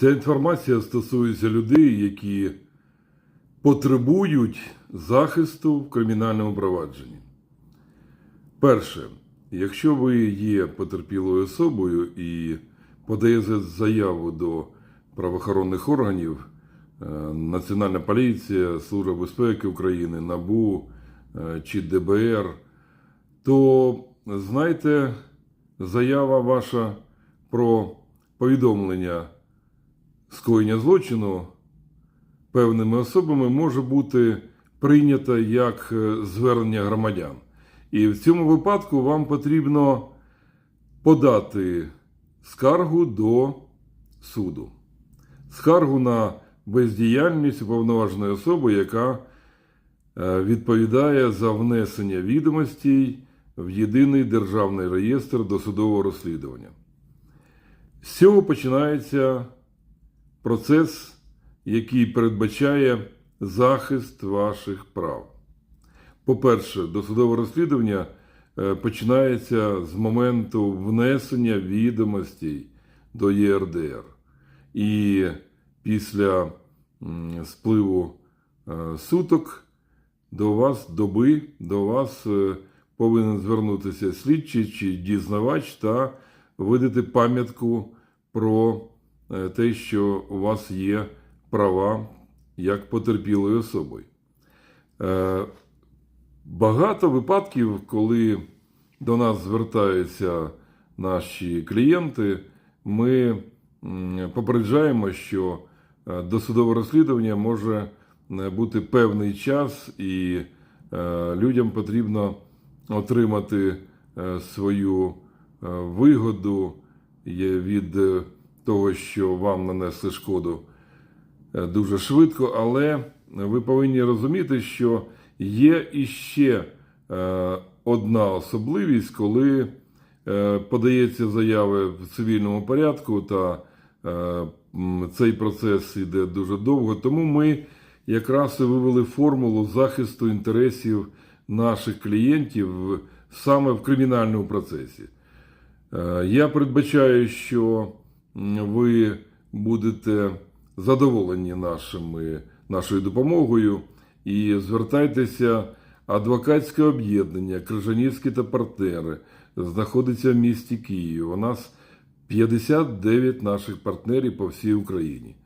Ця інформація стосується людей, які потребують захисту в кримінальному провадженні. Перше, якщо ви є потерпілою особою і подаєте заяву до правоохоронних органів, е, Національна поліція, Служба безпеки України, НАБУ е, чи ДБР, то знайте, заява ваша про повідомлення скоєння злочину певними особами може бути прийнята як е, звернення громадян. І в цьому випадку вам потрібно подати скаргу до суду. Скаргу на бездіяльність уповноваженої особи, яка е, відповідає за внесення відомостей в єдиний державний реєстр досудового розслідування. З цього починається процес, який передбачає захист ваших прав. По-перше, досудове розслідування е, починається з моменту внесення відомостей до ЄРДР. І після спливу е, суток до вас, доби, до вас е, повинен звернутися слідчий чи дізнавач та видати пам'ятку про те, що у вас є права як потерпілої особи. Е, Багато випадків, коли до нас звертаються наші клієнти, ми попереджаємо, що е, досудове розслідування може е, бути певний час, і е, людям потрібно отримати е, свою е, вигоду від е, того, що вам нанесли шкоду е, дуже швидко, але ви повинні розуміти, що є іще е, одна особливість, коли е, подається заява в цивільному порядку, та цей процес йде дуже довго. Тому ми якраз і вивели формулу захисту інтересів наших клієнтів саме в кримінальному процесі. Я передбачаю, що ви будете задоволені нашими, нашою допомогою і звертайтеся. Адвокатське об'єднання Крижанівські та партнери знаходиться в місті Київ. У нас 59 наших партнерів по всій Україні.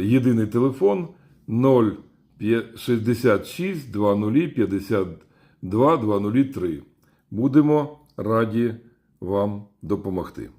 Єдиний телефон 066 20 52 203. Будемо раді вам допомогти.